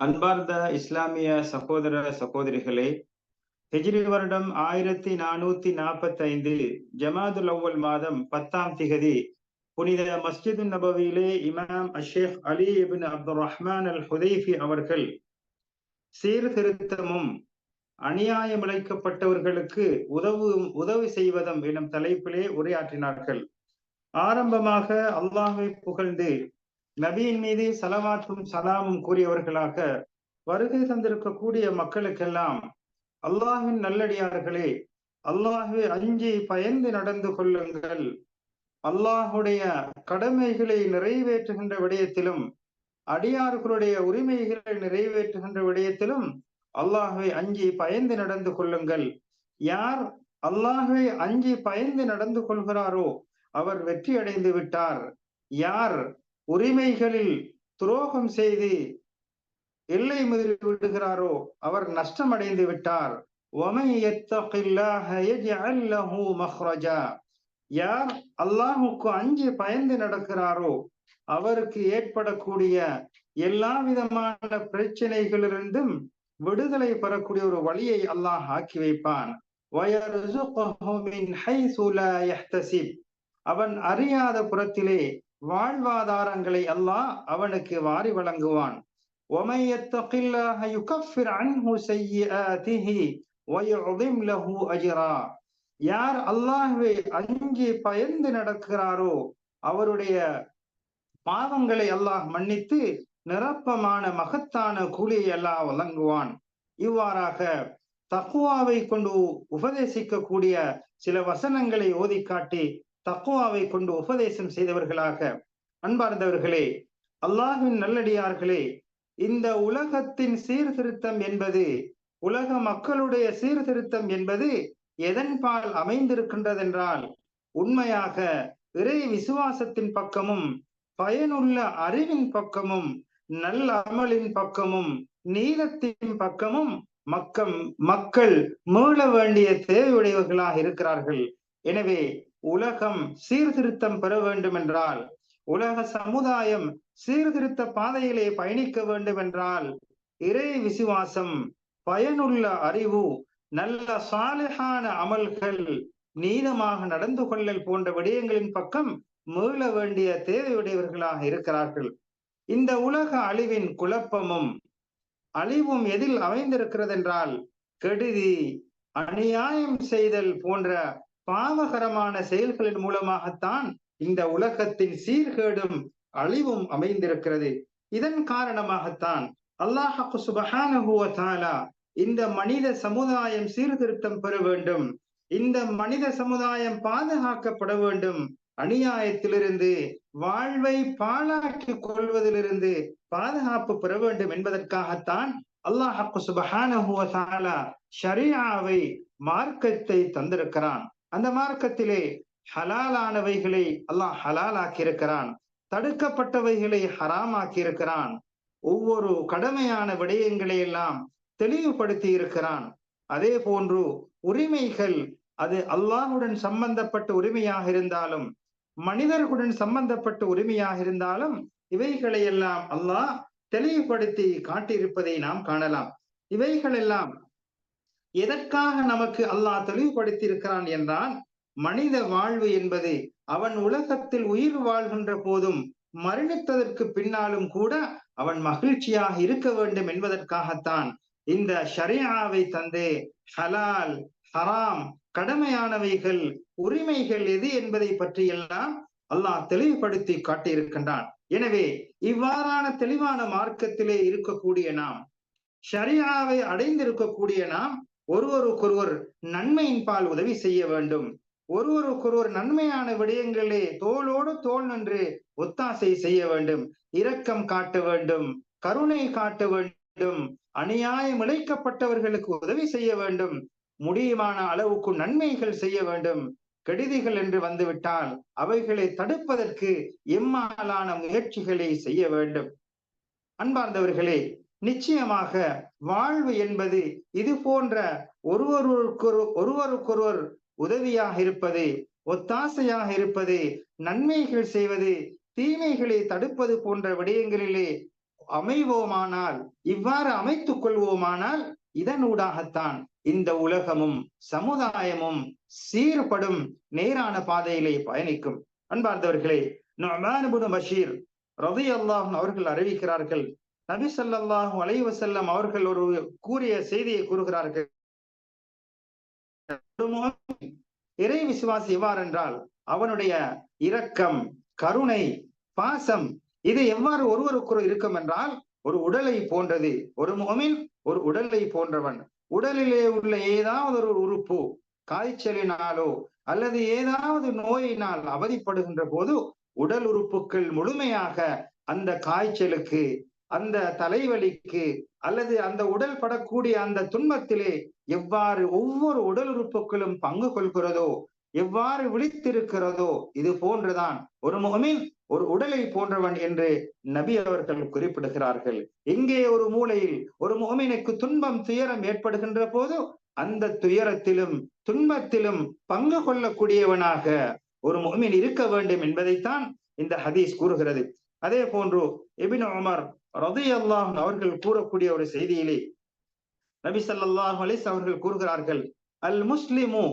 அன்பார்ந்த இஸ்லாமிய சகோதர சகோதரிகளே ஹிஜ்ரி வருடம் ஆயிரத்தி நானூத்தி நாற்பத்தி ஐந்து ஜமாதுல் அவ்வல் மாதம் பத்தாம் திகதி புனித மஸ்ஜிது நபவியிலே இமாம் அஷேக் Ali ibn Abdul Rahman al Hudhaifi அவர்கள் சீர்திருத்தமும் அநியாயம் இழைக்கப்பட்டவர்களுக்கு உதவு உதவி செய்வதும் எனும் தலைப்பிலே உரையாற்றினார்கள். ஆரம்பமாக அல்லாஹை புகழ்ந்து நபியின் மீது சலவாத்தும் சலாமும் கூறியவர்களாக வருகை தந்திருக்கக்கூடிய மக்களுக்கெல்லாம் அல்லாஹின் நல்லடியார்களே அல்லாஹுவை அஞ்சி பயந்து நடந்து கொள்ளுங்கள். அல்லாஹுடைய கடமைகளை நிறைவேற்றுகின்ற விடயத்திலும் அடியார்களுடைய உரிமைகளை நிறைவேற்றுகின்ற விடயத்திலும் அல்லாஹுவை அஞ்சி பயந்து நடந்து கொள்ளுங்கள். யார் அல்லாஹுவை அஞ்சி பயந்து நடந்து கொள்கிறாரோ அவர் வெற்றி அடைந்து விட்டார். யார் உரிமைகளில் துரோகம் செய்து எல்லை மீறி விடுகிறாரோ அவர் நஷ்டம் அடைந்து விட்டார் யார் அல்லாஹுக்கு அஞ்சு பயந்து நடக்கிறாரோ அவருக்கு ஏற்படக்கூடிய எல்லா விதமான பிரச்சனைகளிலிருந்தும் விடுதலை பெறக்கூடிய ஒரு வழியை அல்லாஹ் ஆக்கி வைப்பான். அவன் அறியாத புறத்திலே வாழ்வாதாரங்களை அல்லாஹ் அவனுக்கு வாரி வழங்குவான். யார் அல்லாஹுவை அஞ்சி பயந்து நடக்கிறாரோ அவருடைய பாவங்களை அல்லாஹ் மன்னித்து நிரப்பமான மகத்தான கூலியை எல்லாம் வழங்குவான். இவ்வாறாக தக்குவாவை கொண்டு உபதேசிக்கக்கூடிய சில வசனங்களை ஓதி காட்டி தக்குவாவை கொண்டு உபதேசம் செய்தவர்களாக அன்பார்ந்தவர்களே அல்லாஹின் நல்லடியார்களே இந்த உலகத்தின் சீர்திருத்தம் என்பது உலக மக்களுடைய சீர்திருத்தம் என்பது எதன்பால் அமைந்திருக்கின்றதென்றால் உண்மையாக இறை விசுவாசத்தின் பக்கமும் பயனுள்ள அறிவின் பக்கமும் நல்ல அமலின் பக்கமும் நீளத்தின் பக்கமும் மக்கம் மக்கள் மீள வேண்டிய தேவையுடையவர்களாக இருக்கிறார்கள். எனவே உலகம் சீர்திருத்தம் பெற வேண்டும் என்றால் உலக சமுதாயம் சீர்திருத்த பாதையிலே பயணிக்க வேண்டும் என்றால் இறை விசுவாசம் பயனுள்ள அறிவு நல்ல சாலையான அமல்கள் நீதமாக நடந்து கொள்ளல் போன்ற விடயங்களின் பக்கம் மீள வேண்டிய தேவையுடையவர்களாக இருக்கிறார்கள். இந்த உலக அழிவின் குழப்பமும் அழிவும் எதில் அமைந்திருக்கிறது என்றால் கெடுதி அநியாயம் செய்தல் போன்ற பாவகரமான செயல்களின் மூலமாகத்தான் இந்த உலகத்தின் சீர்கேடும் அழிவும் அமைந்திருக்கிறது. இதன் காரணமாகத்தான் அல்லாஹு சுபஹானஹுவ இந்த மனித சமுதாயம் சீர்திருத்தம் பெற வேண்டும். இந்த மனித சமுதாயம் பாதுகாக்கப்பட வேண்டும். அநியாயத்திலிருந்து வாழ்வை பாழாக்கிக் கொள்வதிலிருந்து பாதுகாப்பு பெற வேண்டும் என்பதற்காகத்தான் அல்லாஹு சுபஹானஹுவ ஷரியாவை மார்க்கத்தை தந்திருக்கிறான். அந்த மார்க்கத்திலே ஹலாலானவைகளை அல்லாஹ் ஹலாலாக்கி இருக்கிறான் தடுக்கப்பட்டவைகளை ஹராம் இருக்கிறான் ஒவ்வொரு கடமையான விடயங்களை எல்லாம் தெளிவுபடுத்தி இருக்கிறான் அதே போன்று உரிமைகள் அது அல்லாஹுடன் சம்பந்தப்பட்ட உரிமையாக இருந்தாலும் மனிதர்களுடன் சம்பந்தப்பட்ட உரிமையாக இருந்தாலும் இவைகளை எல்லாம் அல்லாஹ் தெளிவுபடுத்தி காட்டியிருப்பதை நாம் காணலாம். இவைகள் எல்லாம் எதற்காக நமக்கு அல்லாஹ் தெளிவுபடுத்தி இருக்கிறான் என்றால் மனித வாழ்வு என்பது அவன் உலகத்தில் உயிர் வாழ்கின்ற போதும் மரணித்ததற்கு பின்னாலும் கூட அவன் மகிழ்ச்சியாக இருக்க வேண்டும் என்பதற்காகத்தான் இந்த ஷரியாவை தந்து. ஹலால் ஹராம் கடமையானவைகள் உரிமைகள் எது என்பதை பற்றி எல்லாம் அல்லாஹ் தெளிவுபடுத்தி காட்டியிருக்கின்றான். எனவே இவ்வாறான தெளிவான மார்க்கத்திலே இருக்கக்கூடிய நாம் ஷரியாவை அடைந்திருக்கக்கூடிய நாம் ஒருவருக்கொருவர் நன்மையின் பால் உதவி செய்ய வேண்டும். ஒருவருக்கொருவர் நன்மையான விடயங்களே தோளோடு தோல் நின்று ஒத்தாசை செய்ய வேண்டும். இரக்கம் காட்ட வேண்டும். கருணை காட்ட வேண்டும் வேண்டும். அநியாயம் இழைக்கப்பட்டவர்களுக்கு உதவி செய்ய வேண்டும். முடியுமான அளவுக்கு நன்மைகள் செய்ய வேண்டும். கெடுதிகள் என்று வந்துவிட்டால் அவைகளை தடுப்பதற்கு எம்மாலான முயற்சிகளை செய்ய வேண்டும். அன்பார்ந்தவர்களே நிச்சயமாக வாழ்வு என்பது இது போன்ற ஒருவருக்கொரு ஒருவருக்கொருவர் உதவியாக இருப்பது ஒத்தாசையாக இருப்பது நன்மைகள் செய்வது தீமைகளை தடுப்பது போன்ற விடயங்களிலே அமைவோமானால் இவ்வாறு அமைத்துக் கொள்வோமானால் இதனூடாகத்தான் இந்த உலகமும் சமுதாயமும் சீர்படும் நேரான பாதையிலே பயணிக்கும். அன்பார்ந்தவர்களே நொமானுபுன் பஷீர் ரவி அல்லாஹ் அவர்கள் அறிவிக்கிறார்கள் நபி சல்லாஹு அலைவசல்லம் அவர்கள் ஒரு கூறிய செய்தியை கூறுகிறார்கள். இறை விசுவாசி எவ்வாறென்றால் அவனுடைய இரக்கம் கருணை பாசம் இது எவ்வாறு ஒருவருக்கொரு இருக்கும் என்றால் ஒரு உடலை போன்றது. ஒரு முகமின் ஒரு உடலை போன்றவன். உடலிலே உள்ள ஏதாவது ஒரு உறுப்பு காய்ச்சலினாலோ அல்லது ஏதாவது நோயினால் அவதிப்படுகின்ற போது உடல் உறுப்புகள் முழுமையாக அந்த காய்ச்சலுக்கு அந்த தலைவலிக்கு அல்லது அந்த உடல் படக்கூடிய அந்த துன்பத்திலே எவ்வாறு ஒவ்வொரு உடல் உறுப்புகளும் பங்கு கொள்கிறதோ எவ்வாறு விழித்திருக்கிறதோ இது போன்றுதான். ஒரு முகமில் ஒரு உடலை போன்றவன் என்று நபி அவர்கள் குறிப்பிடுகிறார்கள். எங்கே ஒரு மூலையில் ஒரு முகமினுக்கு துன்பம் துயரம் ஏற்படுகின்ற போது அந்த துயரத்திலும் துன்பத்திலும் பங்கு கொள்ளக்கூடியவனாக ஒரு முகமின் இருக்க வேண்டும் என்பதைத்தான் இந்த ஹதீஸ் கூறுகிறது. அதே போன்று எபின் உமர் ரதை அல்லாஹ் அவர்கள் கூறக்கூடிய ஒரு செய்தியிலே நபி சல்லாஹ் அலிஸ் அவர்கள் கூறுகிறார்கள் அல் முஸ்லிமு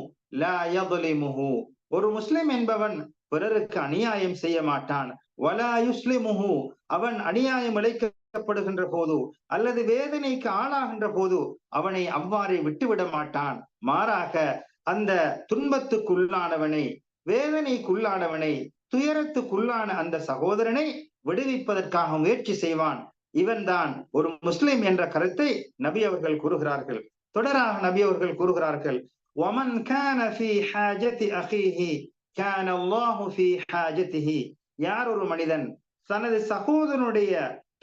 ஒரு முஸ்லிம் என்பவன் பிறருக்கு அநியாயம் செய்ய மாட்டான். வலாயுஸ்லிமுஹு அவன் அநியாயம் இழைக்கப்படுகின்ற போது அல்லது வேதனைக்கு ஆளாகின்ற போது அவனை அவ்வாறே விட்டுவிட மாட்டான். மாறாக அந்த துன்பத்துக்குள்ளானவனை வேதனைக்குள்ளானவனை துயரத்துக்குள்ளான அந்த சகோதரனை விடுவிப்பதற்காக முயற்சி செய்வான். இவன்தான் ஒரு முஸ்லிம் என்ற கருத்தை நபி அவர்கள் கூறுகிறார்கள். தொடராக நபி அவர்கள் கூறுகிறார்கள். ஒமன் கான ஃபி ஹாஜதி அஹிஹி கான அல்லாஹு ஃபி ஹாஜதிஹி. யார் ஒரு மனிதன் தனது சகோதரனுடைய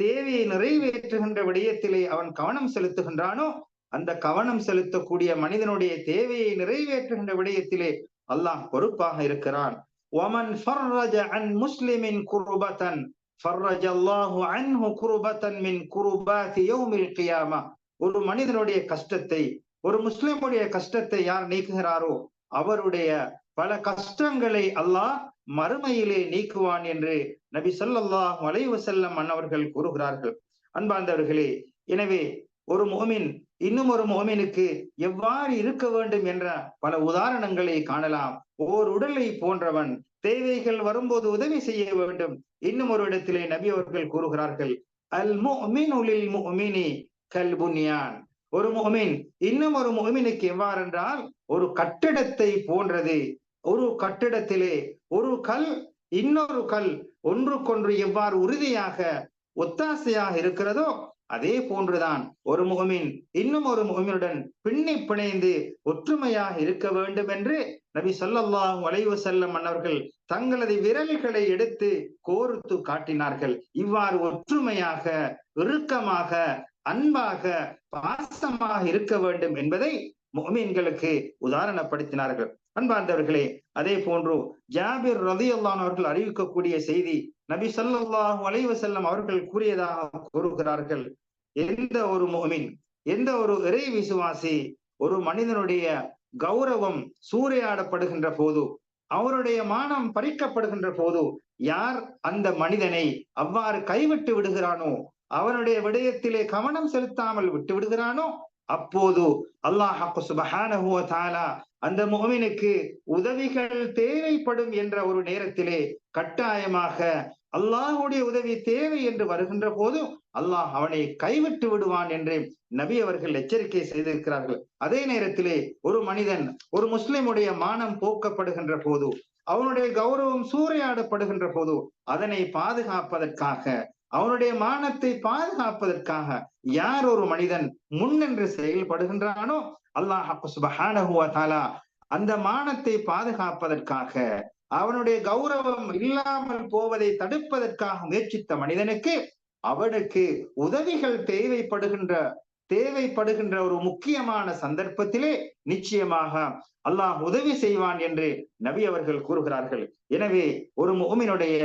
தேவையை நிறைவேற்றுகின்ற விடயத்திலே அவன் கவனம் செலுத்துகின்றானோ அந்த கவனம் செலுத்தக்கூடிய மனிதனுடைய தேவையை நிறைவேற்றுகின்ற விடயத்திலே அல்லாஹ் பொறுப்பாக இருக்கிறான். ஒமன் ஃபர்ரஜ அன் முஸ்லிமின் குர்பத்தன். ஃபர்ரஜ அல்லாஹு அன்ஹு குருபத்தன் மின் குருபாத்தி யௌமில் கியாமா. ஒரு மனிதனுடைய கஷ்டத்தை ஒரு முஸ்லிமுடைய கஷ்டத்தை யார் நீக்குகிறாரோ அவருடைய பல கஷ்டங்களை அல்லாஹ் மறுமையிலே நீக்குவான் என்று நபி சொல்லாஹ் வலைவசல்லம் அன்னவர்கள் கூறுகிறார்கள். அன்பார்ந்தவர்களே எனவே ஒரு மோமின் இன்னும் ஒரு மோமினுக்கு எவ்வாறு இருக்க வேண்டும் என்ற பல உதாரணங்களை காணலாம். ஓர் உடலை போன்றவன் தேவைகள் வரும்போது உதவி செய்ய வேண்டும். இன்னும் ஒரு இடத்திலே நபி அவர்கள் கூறுகிறார்கள் அல் முஃமினு லில் கல் ஒரு முகமின் இன்னும் ஒரு முகமினுக்கு எவ்வாறென்றால் ஒரு கட்டிடத்தை போன்றது. ஒரு கட்டிடத்திலே ஒரு கல் இன்னொரு கல் ஒன்றுக்கொன்று எவ்வாறு உறுதியாக ஒத்தாசையாக இருக்கிறதோ அதே போன்றுதான் ஒரு முகமின் இன்னும் ஒரு முகமினுடன் பின்னி பிணைந்து ஒற்றுமையாக இருக்க வேண்டும் என்று நபி சொல்லல்லாஹு வளைவு செல்லம் மன்னர்கள் தங்களது விரல்களை எடுத்து கோர்த்து காட்டினார்கள். இவ்வாறு ஒற்றுமையாக இறுக்கமாக அன்பாக பாசமாக இருக்க வேண்டும் என்பதை முகமீன்களுக்கு உதாரணப்படுத்தினார்கள். அன்பார்ந்தவர்களே அதே போன்று ஜாபிர் ரதி அவர்கள் அறிவிக்கக்கூடிய செய்தி நபி சல்லாஹூ அலைவசல்லம் அவர்கள் கூறியதாக கூறுகிறார்கள். எந்த ஒரு மோமின் எந்த ஒரு இறை விசுவாசி ஒரு மனிதனுடைய கௌரவம் சூறையாடப்படுகின்ற போது அவருடைய மானம் பறிக்கப்படுகின்ற போது யார் அந்த மனிதனை அவ்வாறு கைவிட்டு விடுகிறானோ அவனுடைய விடயத்திலே கவனம் செலுத்தாமல் விட்டு விடுகிறானோ அப்போது அல்லாஹ் சுபஹானஹு தாலா அந்த முகமினுக்கு உதவிகள் தேவைப்படும் என்ற ஒரு நேரத்திலே கட்டாயமாக அல்லாஹுடைய உதவி தேவை என்று வருகின்ற போது அல்லாஹ் அவனை கைவிட்டு விடுவான் என்று நபி அவர்கள் எச்சரிக்கை செய்திருக்கிறார்கள். அதே நேரத்திலே ஒரு மனிதன் ஒரு முஸ்லிமுடைய மானம் போக்கப்படுகின்ற போது அவனுடைய கௌரவம் சூறையாடப்படுகின்ற போது அதனை பாதுகாப்பதற்காக அவனுடைய மானத்தை பாதுகாப்பதற்காக யார் ஒரு மனிதன் முன்னின்று செயல்படுகின்றானோ அல்லாஹ் சுபஹானஹுவ அந்த மானத்தை பாதுகாப்பதற்காக அவனுடைய கௌரவம் இல்லாமல் போவதை தடுப்பதற்காக முயற்சித்த மனிதனுக்கு அவனுக்கு உதவிகள் தேவைப்படுகின்ற தேவைப்படுகின்ற ஒரு முக்கியமான சந்தர்ப்பத்திலே நிச்சயமாக அல்லாஹ் உதவி செய்வான் என்று நபி அவர்கள் கூறுகிறார்கள். எனவே ஒரு முகமினுடைய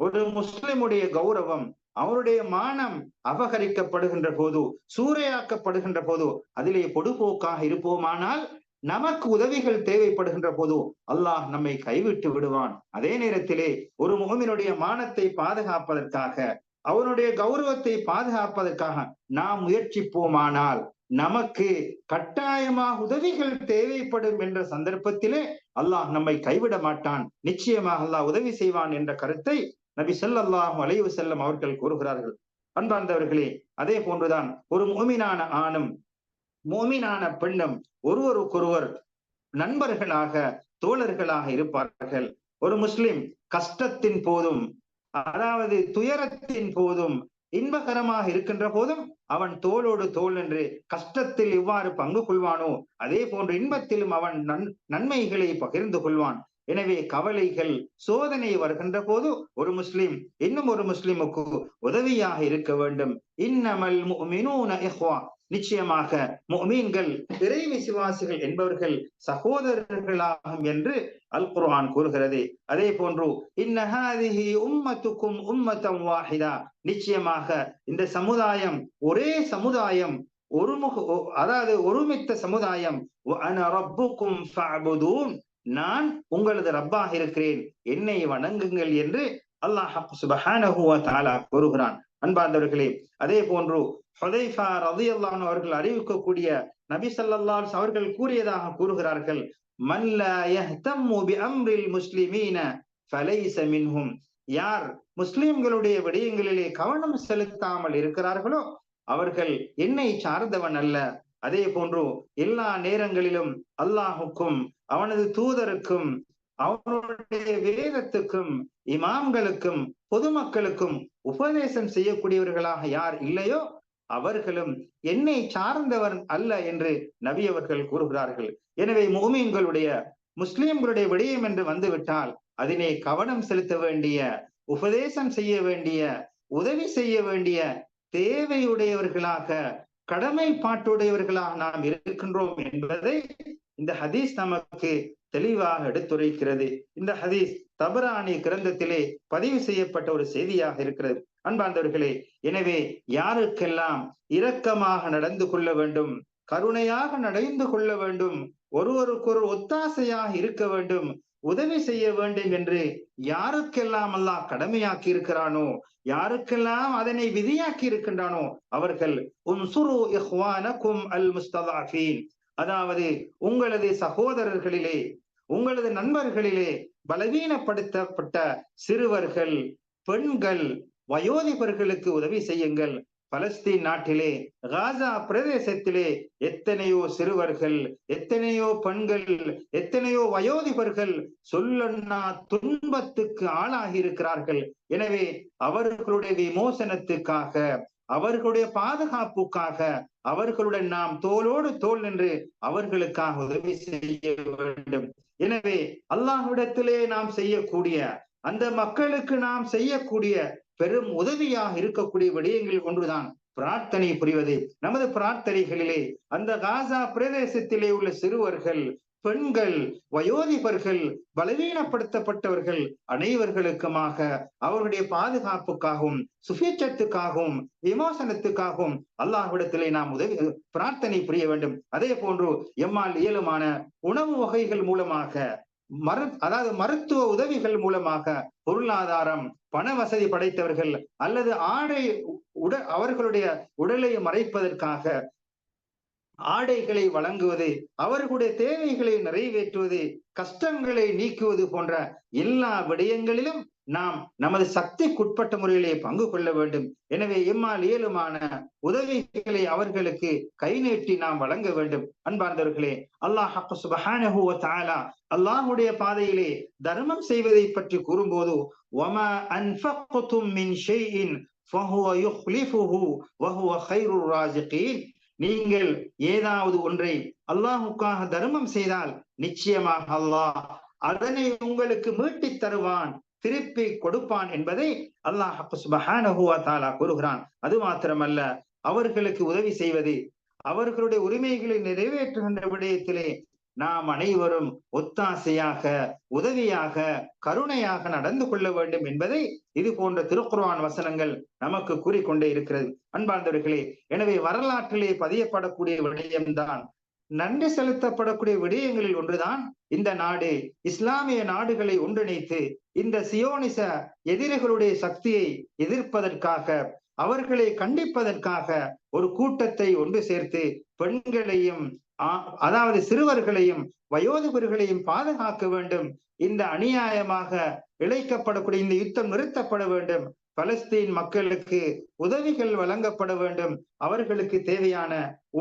ஒரு முஸ்லிமுடைய கௌரவம் அவருடைய மானம் அபகரிக்கப்படுகின்ற போது சூறையாக்கப்படுகின்ற போது அதிலே பொடுபோக்காக இருப்போமானால் நமக்கு உதவிகள் தேவைப்படுகின்ற போது அல்லாஹ் நம்மை கைவிட்டு விடுவான். அதே நேரத்திலே ஒரு முகமினுடைய மானத்தை பாதுகாப்பதற்காக அவனுடைய கௌரவத்தை பாதுகாப்பதற்காக நாம் முயற்சிப்போமானால் நமக்கு கட்டாயமாக உதவிகள் தேவைப்படும் என்ற சந்தர்ப்பத்திலே அல்லாஹ் நம்மை கைவிட மாட்டான். நிச்சயமாக அல்லாஹ் உதவி செய்வான் என்ற கருத்தை நபி ஸல்லல்லாஹு அலைவு செல்லம் அவர்கள் கூறுகிறார்கள் அன்பார்ந்தவர்களே அதே போன்றுதான் ஒரு மோமினான ஆணும் மோமினான பெண்ணும் ஒருவருக்கொருவர் நண்பர்களாக தோழர்களாக இருப்பார்கள். ஒரு முஸ்லிம் கஷ்டத்தின் போதும் அதாவது துயரத்தின் போதும் இன்பகரமாக இருக்கின்ற போதும் அவன் தோளோடு தோல் என்று கஷ்டத்தில் எவ்வாறு பங்கு கொள்வானோ அதே போன்று இன்பத்திலும் அவன் நன் நன்மைகளை பகிர்ந்து கொள்வான். எனவே கவலைகள் சோதனை வருகின்ற போது ஒரு முஸ்லிம் இன்னும் ஒரு முஸ்லிமுக்கு உதவியாக இருக்க வேண்டும். இன்னமல் நிச்சயமாக மீன்கள் இறை விசுவாசிகள் என்பவர்கள் சகோதரர்களாகும் என்று அல் குர்ஆன் கூறுகிறது. அதே போன்று இன்னஹாதிஹி உம்மத்துக்கும் உம்மத்தம் வாஹிதா. நிச்சயமாக இந்த சமுதாயம் ஒரே சமுதாயம் ஒருமுக அதாவது ஒருமித்த சமுதாயம். நான் உங்களது ரப்பாக இருக்கிறேன். என்னை வணங்குங்கள் என்று அல்லாஹ் சுபஹானஹு கூறுகிறான். அன்பார்ந்தவர்களே அதே போன்று ஹொதைஃபா ரலியல்லாஹு அல்லான் அவர்கள் அறிவிக்கக்கூடிய நபி ஸல்லல்லாஹு அவர்கள் கூறியதாக கூறுகிறார்கள் மன் யஹ்தம்மு பி அம்ரில் முஸ்லிமீன ஃபலைஸ மின்ஹும். யார் முஸ்லிம்களுடைய விடயங்களிலே கவனம் செலுத்தாமல் இருக்கிறார்களோ அவர்கள் என்னை சார்ந்தவன் அல்ல. அதே போன்று எல்லா நேரங்களிலும் அல்லாஹுக்கும் அவனது தூதருக்கும் அவனுடைய வேதத்துக்கும் இமாம்களுக்கும் பொதுமக்களுக்கும் உபதேசம் செய்யக்கூடியவர்களாக யார் இல்லையோ அவர்களும் என்னை சார்ந்தவர் அல்ல என்று நபி அவர்கள் கூறுகிறார்கள். எனவே முகமீன்களுடைய முஸ்லிம்களுடைய விடயம் என்று வந்துவிட்டால் அதனை கவனம் செலுத்த வேண்டிய உபதேசம் செய்ய வேண்டிய உதவி செய்ய வேண்டிய தேவையுடையவர்களாக கடமைப்பாட்டுடையவர்களாக நாம் இருக்கின்றோம் என்பதை இந்த ஹதீஸ் நமக்கு தெளிவாக எடுத்துரைக்கிறது. இந்த ஹதீஸ் தபராணி கிரந்தத்திலே பதிவு செய்யப்பட்ட ஒரு செய்தியாக இருக்கிறது. அன்பார்ந்தவர்களே எனவே யாருக்கெல்லாம் இரக்கமாக நடந்து கொள்ள வேண்டும் கருணையாக நடந்து கொள்ள வேண்டும் ஒருவருக்கொரு ஒத்தாசையாக இருக்க வேண்டும் உதவி செய்ய வேண்டும் என்று யாருக்கெல்லாம் அல்லாஹ் கடமையாக்கி இருக்கிறானோ யாருக்கெல்லாம் அதனை விதியாக்கி இருக்கின்றானோ அவர்கள் உன்சுரு அல் முஸ்ததாஃபீன் அதாவது உங்களது சகோதரர்களிலே உங்களது நண்பர்களிலே பலவீனப்படுத்தப்பட்ட சிறுவர்கள் பெண்கள் வயோதிபர்களுக்கு உதவி செய்யுங்கள். பலஸ்தீன் நாட்டிலே காசா பிரதேசத்திலே எத்தனையோ சிறுவர்கள் எத்தனையோ பெண்கள் எத்தனையோ வயோதிபர்கள் சொல்லன்னா துன்பத்துக்கு ஆளாகி இருக்கிறார்கள் எனவே அவர்களுடைய விமோசனத்துக்காக அவர்களுடைய பாதுகாப்புக்காக அவர்களுடன் நாம் தோளோடு தோல் நின்று அவர்களுக்காக உதவி செய்ய வேண்டும். எனவே அல்லாஹ்விடத்திலே நாம் செய்யக்கூடிய அந்த மக்களுக்கு நாம் செய்யக்கூடிய பெரும் உதவியாக இருக்கக்கூடிய விடயங்கள் ஒன்றுதான் பிரார்த்தனை புரிவது. நமது பிரார்த்தனைகளிலே அந்த காசா பிரதேசத்திலே உள்ள சிறுவர்கள் பெண்கள் வயோதிபர்கள் பலவீனப்படுத்தப்பட்டவர்கள் அனைவர்களுக்குமாக அவர்களுடைய பாதுகாப்புக்காகவும் சுபீட்சத்துக்காகவும் விமோசனத்துக்காகவும் அல்லாஹ்விடத்திலே நாம் உதவி பிரார்த்தனை புரிய வேண்டும். அதே போன்று எம்மால் இயலுமான உணவு வகைகள் மூலமாக மரு அதாவது மருத்துவ உதவிகள் மூலமாக பொருளாதாரம் பண வசதி படைத்தவர்கள் அல்லது ஆடை உட அவர்களுடைய உடலை மறைப்பதற்காக ஆடைகளை வழங்குவது அவர்களுடைய தேவைகளை நிறைவேற்றுவது கஷ்டங்களை நீக்குவது போன்ற எல்லா விடயங்களிலும் நாம் நமது சக்திக்குட்பட்ட முறையிலே பங்கு கொள்ள வேண்டும். எனவே எம்மால் இயலுமான உதவிகளை அவர்களுக்கு கை நீட்டி நாம் வழங்க வேண்டும். அன்பார்ந்தவர்களே அல்லாஹ் சுபஹானஹு பாதையிலே தர்மம் செய்வதை பற்றி கூறும்போது வமா மின் நீங்கள் ஏதாவது ஒன்றை அல்லாஹுக்காக தர்மம் செய்தால் நிச்சயமாக அல்லாஹ் அதனை உங்களுக்கு மீட்டித் தருவான். திருப்பி கொடுப்பான் என்பதை அல்லாஹ் சுபஹானஹு கூறுகிறான். அது மாத்திரமல்ல அவர்களுக்கு உதவி செய்வது அவர்களுடைய உரிமைகளை நிறைவேற்றுகின்ற விடயத்திலே நாம் அனைவரும் ஒத்தாசையாக உதவியாக கருணையாக நடந்து கொள்ள வேண்டும் என்பதை இது போன்ற திருக்குர்ஆன் வசனங்கள் நமக்கு கூறிக்கொண்டே இருக்கிறது. அன்பார்ந்தவர்களே எனவே வரலாற்றிலே பதியப்படக்கூடிய விடயம்தான் நன்றி செலுத்தப்படக்கூடிய விடயங்களில் ஒன்றுதான் இந்த நாடு. இஸ்லாமிய நாடுகளை ஒன்றிணைத்து இந்த சியோனிச எதிரிகளுடைய சக்தியை எதிர்ப்பதற்காக அவர்களை கண்டிப்பதற்காக ஒரு கூட்டத்தை ஒன்று சேர்த்து பெண்களையும் அதாவது சிறுவர்களையும் வயோதிபர்களையும் பாதுகாக்க வேண்டும். இந்த அநியாயமாக இழைக்கப்படக்கூடிய இந்த யுத்தம் நிறுத்தப்பட வேண்டும். பலஸ்தீன் மக்களுக்கு உதவிகள் வழங்கப்பட வேண்டும். அவர்களுக்கு தேவையான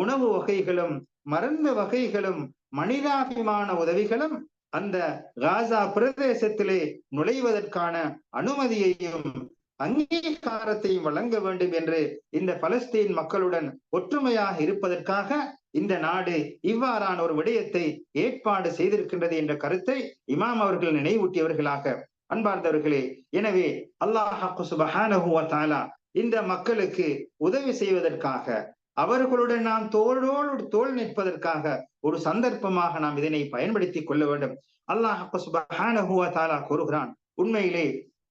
உணவு வகைகளும் மருந்து வகைகளும் மனிதாபிமான உதவிகளும் அந்த காசா பிரதேசத்திலே நுழைவதற்கான அனுமதியையும் அங்கீகாரத்தையும் வழங்க வேண்டும் என்று இந்த பலஸ்தீன் மக்களுடன் ஒற்றுமையாக இருப்பதற்காக இந்த நாடு இவ்வாறான ஒரு விடயத்தை ஏற்பாடு செய்திருக்கின்றது என்ற கருத்தை இமாம் அவர்கள் நினைவூட்டியவர்களாக. அன்பார்ந்தவர்களே எனவே அல்லாஹு சுபஹானஹுவ இந்த மக்களுக்கு உதவி செய்வதற்காக அவர்களுடன் நாம் தோளோடு தோல் நிற்பதற்காக ஒரு சந்தர்ப்பமாக நாம் இதனை பயன்படுத்திக் கொள்ள வேண்டும். அல்லாஹ் சுபஹானஹுவ தாலா கூறுகிறான். உண்மையிலே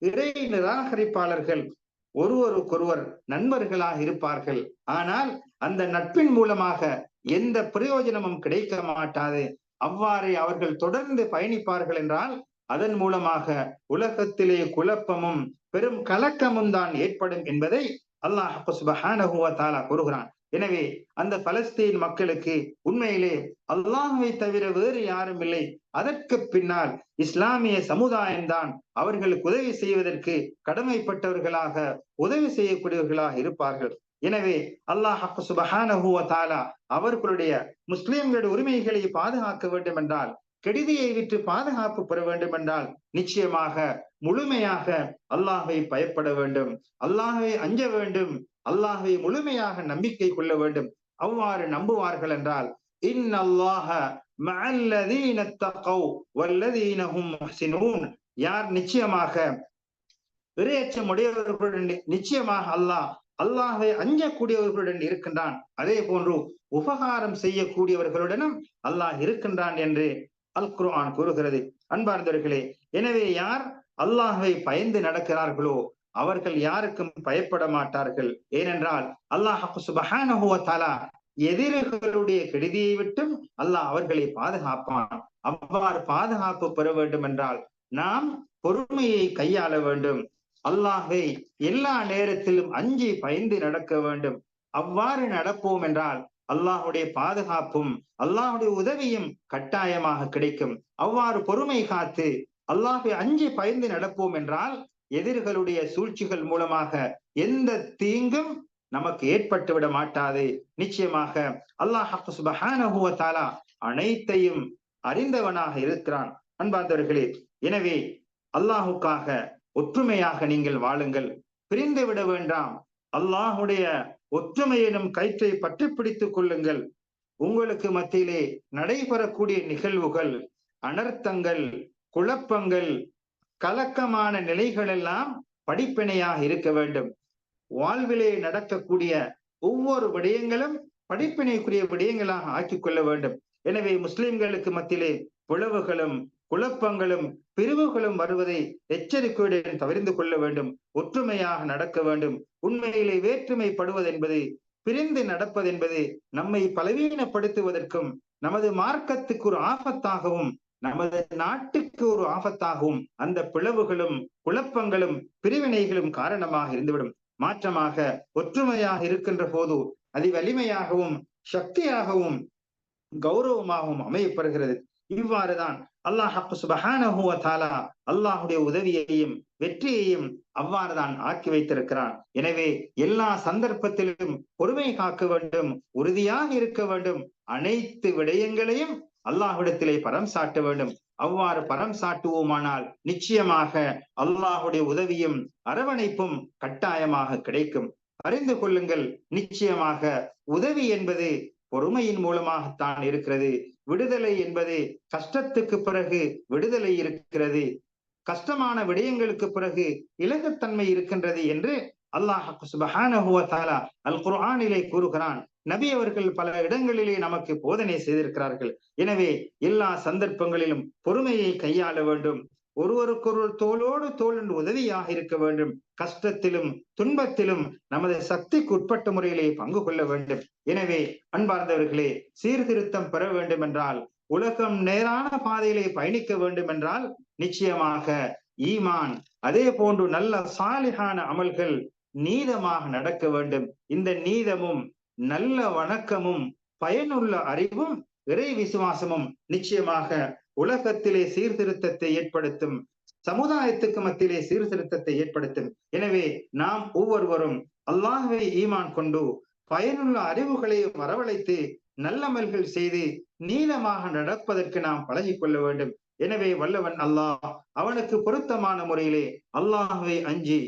இறை நிராகரிப்பாளர்கள் ஒருவருக்கொருவர் நண்பர்களாக இருப்பார்கள். ஆனால் அந்த நட்பின் மூலமாக எந்த பிரயோஜனமும் கிடைக்க மாட்டாது. அவ்வாறே அவர்கள் தொடர்ந்து பயணிப்பார்கள் என்றால் அதன் மூலமாக உலகத்திலே குழப்பமும் பெரும் கலக்கமும் தான் ஏற்படும் என்பதை அல்லாஹ் சுபஹானஹுவ தாலா கூறுகிறான். எனவே அந்த பலஸ்தீன் மக்களுக்கு உண்மையிலே அல்லாஹுவை தவிர வேறு யாரும் இல்லை. அதற்கு பின்னால் இஸ்லாமிய சமுதாயம்தான் அவர்களுக்கு உதவி செய்வதற்கு கடமைப்பட்டவர்களாக உதவி செய்யக்கூடியவர்களாக இருப்பார்கள். எனவே அல்லாஹ் சுபஹானஹுவ தாலா அவர்களுடைய முஸ்லிம்களுடைய உரிமைகளை பாதுகாக்க வேண்டும் என்றால் கெடுதியை விட்டு பாதுகாப்பு பெற வேண்டும் என்றால் நிச்சயமாக முழுமையாக அல்லாஹை பயப்பட வேண்டும். அல்லாஹை அஞ்ச வேண்டும். அல்லாஹை முழுமையாக நம்பிக்கை கொள்ள வேண்டும். அவ்வாறு நம்புவார்கள் என்றால் இன் அல்லாஹ யார் நிச்சயமாக இரையச்சம் உடையவர்களுடன் நிச்சயமாக அல்லாஹ் அல்லாஹை அஞ்சக்கூடியவர்களுடன் இருக்கின்றான். அதே போன்று உபகாரம் செய்யக்கூடியவர்களுடனும் அல்லாஹ் இருக்கின்றான் என்று அல் குர்ஆன் கூறுகிறது. அன்பார்ந்தவர்களே எனவே யார் அல்லாஹை பயந்து நடக்கிறார்களோ அவர்கள் யாருக்கும் பயப்பட மாட்டார்கள். ஏனென்றால் அல்லாஹ் சுபஹானஹுவ எதிரிகளுடைய கெடுதியை விட்டும் அல்லாஹ் அவர்களை பாதுகாப்பான். அவ்வாறு பாதுகாப்பு பெற வேண்டும் என்றால் நாம் பொறுமையை கையாள வேண்டும். அல்லாஹை எல்லா நேரத்திலும் அஞ்சி பயந்து நடக்க வேண்டும். அவ்வாறு நடப்போம் என்றால் அல்லாஹுடைய பாதுகாப்பும் அல்லாஹுடைய உதவியும் கட்டாயமாக கிடைக்கும். அவ்வாறு பொறுமை காத்து அல்லாஹை அஞ்சி பயந்து நடப்போம் என்றால் எதிர்களுடைய சூழ்ச்சிகள் மூலமாக எந்த தீங்கும் நமக்கு ஏற்பட்டு விட மாட்டாது. நிச்சயமாக அல்லாஹ் சுபஹானஹுவ தாலா அனைத்தையும் அறிந்தவனாக இருக்கிறான். அன்பார்ந்தவர்களே எனவே அல்லாஹுக்காக ஒற்றுமையாக நீங்கள் வாழுங்கள். பிரிந்து விட வேண்டாம். அல்லாஹுடைய ஒற்றுமையினும் கயிற்றை பற்றி பிடித்துக் கொள்ளுங்கள். உங்களுக்கு மத்தியிலே நடைபெறக்கூடிய நிகழ்வுகள் அனர்த்தங்கள் குழப்பங்கள் கலக்கமான நிலைகளெல்லாம் படிப்பினையாக இருக்க வேண்டும். வாழ்விலே நடக்கக்கூடிய ஒவ்வொரு விடயங்களும் படிப்பினைக்குரிய விடயங்களாக ஆக்கிக் கொள்ள வேண்டும். எனவே முஸ்லிம்களுக்கு மத்தியிலே பிளவுகளும் குழப்பங்களும் பிரிவுகளும் வருவதை எச்சரிக்கையுடன் தவிர்ந்து கொள்ள வேண்டும். ஒற்றுமையாக நடக்க வேண்டும். உண்மையிலே வேற்றுமைப்படுவது என்பது பிரிந்து நடப்பது என்பது நம்மை பலவீனப்படுத்துவதற்கும் நமது மார்க்கத்துக்கு ஒரு ஆபத்தாகவும் நமது நாட்டுக்கு ஒரு ஆபத்தாகவும் அந்த பிளவுகளும் குழப்பங்களும் பிரிவினைகளும் காரணமாக இருந்துவிடும். மாற்றமாக ஒற்றுமையாக இருக்கின்ற போது அது வலிமையாகவும் சக்தியாகவும் கௌரவமாகவும் அமையப்படுகிறது. இவ்வாறுதான் அல்லாஹ் சுபஹானஹுவ தாலா அல்லாஹுடைய உதவியையும் வெற்றியையும் அவ்வாறுதான் ஆக்கி வைத்திருக்கிறான். எனவே எல்லா சந்தர்ப்பத்திலும் பொறுமை காக்க வேண்டும் உறுதியாக இருக்க வேண்டும். அனைத்து விடயங்களையும் அல்லாஹ்விடத்திலே பரம் சாட்ட வேண்டும். அவ்வாறு பரம் சாட்டுவோமானால் நிச்சயமாக அல்லாஹுடைய உதவியும் அரவணைப்பும் கட்டாயமாக கிடைக்கும். அறிந்து கொள்ளுங்கள் நிச்சயமாக உதவி என்பது பொறுமையின் மூலமாகத்தான் இருக்கிறது. விடுதலை என்பது கஷ்டத்துக்கு பிறகு விடுதலை இருக்கிறது. கஷ்டமான விடயங்களுக்கு பிறகு இலகுத்தன்மை இருக்கின்றது என்று அல்லாஹ் சுபஹானஹு அல் குர்ஆனிலே கூறுகிறான். நபி அவர்கள் பல இடங்களிலே நமக்கு போதனை செய்திருக்கிறார்கள். எனவே எல்லா சந்தர்ப்பங்களிலும் பொறுமையை கையாள வேண்டும். ஒருவருக்கொருவர் தோளோடு தோளன் உதவியாக இருக்க வேண்டும். கஷ்டத்திலும் துன்பத்திலும் நமது சக்திக்கு உட்பட்ட முறையிலே பங்கு கொள்ள வேண்டும். எனவே அன்பார்ந்தவர்களே சீர்திருத்தம் பெற வேண்டும் என்றால் உலகம் நேரான பாதையிலே பயணிக்க வேண்டும் என்றால் நிச்சயமாக ஈமான் அதே போன்று நல்ல சாலிகான அமல்கள் நீதமாக நடக்க வேண்டும். இந்த நீதமும் நல்ல வணக்கமும் பயனுள்ள அறிவும் இறை விசுவாசமும் நிச்சயமாக உலகத்திலே சீர்திருத்தத்தை ஏற்படுத்தும் சமுதாயத்துக்கு மத்தியிலே சீர்திருத்தத்தை ஏற்படுத்தும். எனவே நாம் ஒவ்வொருவரும் அல்லாஹுவை ஈமான் கொண்டு பயனுள்ள அறிவுகளை வரவழைத்து நல்லமல்கள் செய்து நீளமாக நடப்பதற்கு நாம் பழகி கொள்ள வேண்டும். எனவே வல்லவன் அல்லாஹ் அவனுக்கு பொருத்தமான முறையிலே அல்லாஹுவை அஞ்சி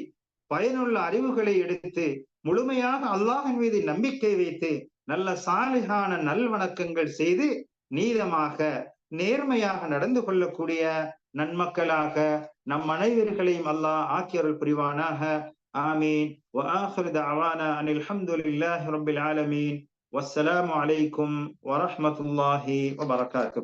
பயனுள்ள அறிவுகளை எடுத்து முழுமையாக அல்லாஹின் மீது நம்பிக்கை வைத்து நல்ல சாலிகான நல்வணக்கங்கள் செய்து நீதமாக நேர்மையாக நடந்து கொள்ளக்கூடிய நன்மக்களாக நம் அனைவர்களையும் அல்லாஹ் ஆக்கியருள் புரிவானாக. ஆமீன். அனில் அஹமதுல்லாஹ் ரபில் ஆலமீன். வசலாம் அலைக்கும் வரமத்துல்லாஹி வபரகாத்து